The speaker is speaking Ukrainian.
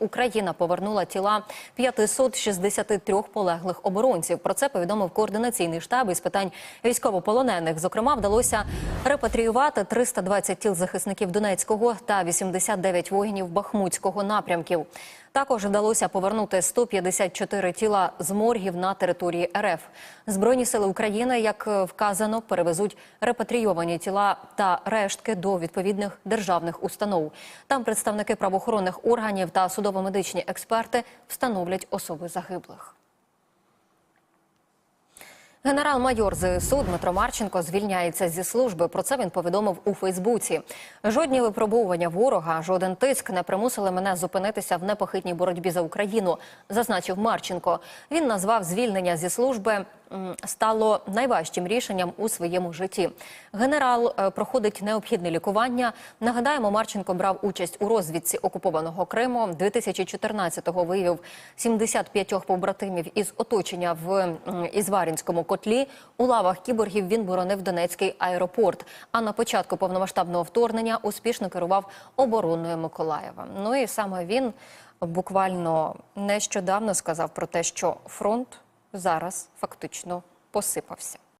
Україна повернула тіла 563 полеглих оборонців. Про це повідомив координаційний штаб із питань військовополонених. Зокрема, вдалося репатріювати 320 тіл захисників Донецького та 89 воїнів Бахмутського напрямків. Також вдалося повернути 154 тіла з моргів на території РФ. Збройні сили України, як вказано, перевезуть репатрійовані тіла та рештки до відповідних державних установ. Там представники правоохоронних органів та судово-медичні експерти встановлять особи загиблих. Генерал-майор ЗСУ Дмитро Марченко звільняється зі служби. Про це він повідомив у Фейсбуці. Жодні випробовування ворога, жоден тиск не примусили мене зупинитися в непохитній боротьбі за Україну, зазначив Марченко. Він назвав звільнення зі служби стало найважчим рішенням у своєму житті. Генерал е, проходить необхідне лікування. Нагадаємо, Марченко брав участь у розвідці окупованого Криму. 2014-го виявив 75 побратимів із оточення в Ізварінському котлі. У лавах кіборгів він боронив Донецький аеропорт. А на початку повномасштабного вторгнення успішно керував обороною Миколаєва. Ну і саме він буквально нещодавно сказав про те, що фронт зараз фактично посипався.